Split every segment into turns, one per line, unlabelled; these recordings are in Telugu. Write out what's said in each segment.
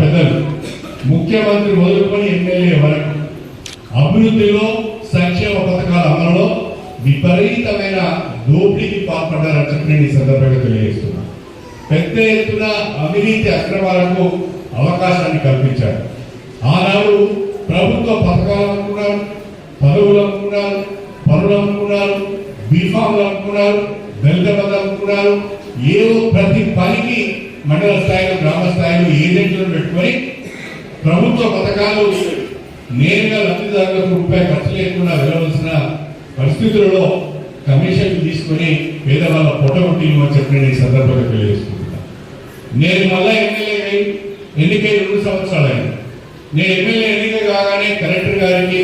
పెద్దలు ముఖ్యమంత్రి మొదలుకొని ఎమ్మెల్యే వరకు. అభివృద్ధిలో సంక్షేమ పథకాల అమలులో విపరీతమైన దోపిడీకి పాల్పడ్డారని చెప్పి నేను ఈ సందర్భంగా తెలియజేస్తున్నా. పెద్ద ఎత్తున అవినీతి అక్రమాలకు అవకాశాన్ని కల్పించారు. ఆనాడు ప్రభుత్వ పథకాలు అనుకున్నారు పదవులు అనుకున్నారు పనులు అనుకున్నారు బీఫాములు అనుకున్నారు దళిత అనుకున్నారు ఏదో ప్రతి పనికి మండల స్థాయిలో గ్రామ స్థాయిలో ఏజెంట్లను పెట్టుకొని ప్రభుత్వ పథకాలు నేరుగా లబ్ధిదారులకు రూపాయి ఖర్చు లేకుండా వెళ్ళవలసిన పరిస్థితులలో కమిషన్ తీసుకొని పేదవాళ్ళ పొట్టగొట్టి అని చెప్పి నేను ఈ సందర్భంగా తెలియజేసుకుంటున్నాను నేను మళ్ళా ఎమ్మెల్యే ఎన్నికై రెండు సంవత్సరాలు అయింది నేను ఎమ్మెల్యే ఎన్నిక కాగానే కలెక్టర్ గారికి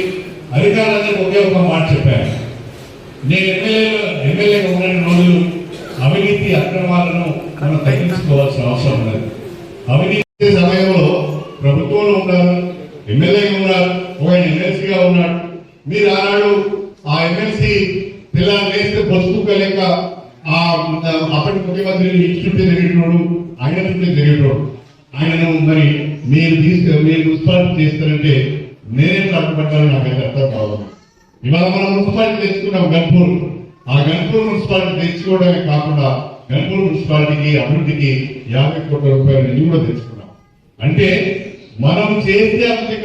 అధికారులందరికీ ఒకే ఒక మాట చెప్పాను. నేను ఎమ్మెల్యే ఎమ్మెల్యేగా ఉన్న రోజులు అవినీతి అక్రమాలను మనం తగ్గించుకోవాల్సిన అవసరం ఉన్నది అవినీతి సమయంలో ప్రభుత్వంలో ఉన్నారు ఎమ్మెల్యేగా ఉన్నారు ఒక ఎమ్మెల్సీగా ఉన్నాడు. మీరు ఆనాడు ఆ ఎమ్మెల్సీ పిల్లలు వేస్తే బస్సు లేక ఆ అప్పటి ముఖ్యమంత్రిని ఇంటి జరిగినోడు ఆయన చుట్టూ జరిగినోడు ఆయనను మరి మీరు తీసుకు మీరు మున్సిపాలిటీ చేస్తారంటే నేనే అడ్డుపడ్డాను నాకు అర్థం కావాలి ఇవాళ మనం మున్సిపాలిటీ తెచ్చుకున్నాం గన్పూర్. ఆ గన్పూర్ మున్సిపాలిటీ తెచ్చుకోవడమే కాకుండా గన్పూర్ మున్సిపాలిటీకి అభివృద్ధికి యాభై కోట్ల రూపాయలు నిధులు కూడా తెచ్చుకున్నాం. అంటే మనం చేసే అభివృద్ధి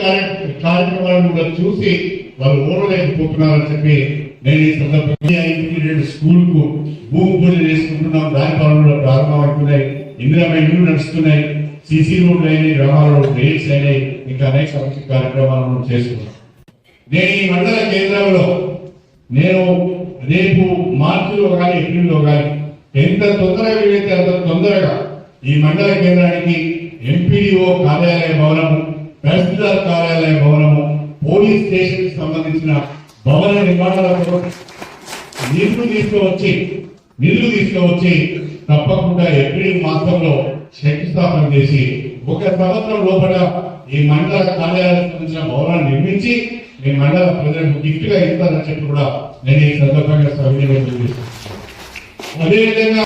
కార్యక్రమాలను కూడా చూసి వాళ్ళు ఓడలేకపోతున్నారని చెప్పి నేను ఈ సందర్భంగా ఇంటిగ్రేటెడ్ స్కూల్కు భూమి పూజ చేసుకుంటున్నాం. దాని పనులు ప్రారంభం అవుతున్నాయి. ఇందిరా ఇల్లు నడుస్తున్నాయి. సిసి రోడ్లు అయినాయి గ్రామాలలో డ్రైన్స్ అయినాయి. ఇంకా అనేక అభివృద్ధి కార్యక్రమాలను చేసుకున్నాం. నేను ఈ మండల కేంద్రంలో నేను రేపు మార్చిలో కానీ ఏప్రిల్లో కానీ ఎంత తొందరగా వీలైతే అంత తొందరగా ఈ మండల కేంద్రానికి ఎంపీడీఓ కార్యాలయ భవనము తహసీల్దార్ కార్యాలయ భవనము పోలీస్ స్టేషన్ సంబంధించిన భవన నిర్మాణాలకు నిధులు తీసుకువచ్చి నిధులు తీసుకువచ్చి తప్పకుండా ఏప్రిల్ మాసంలో శంకుస్థాపన చేసి ఒక సంవత్సరం లోపల ఈ మండల కార్యాలయానికి సంబంధించిన భవనాన్ని నిర్మించి మీ మండల ప్రజలకు గిఫ్ట్గా ఇస్తానని చెప్పి కూడా నేను ఈ సందర్భంగా సవినియోగం చేస్తున్నాను అదేవిధంగా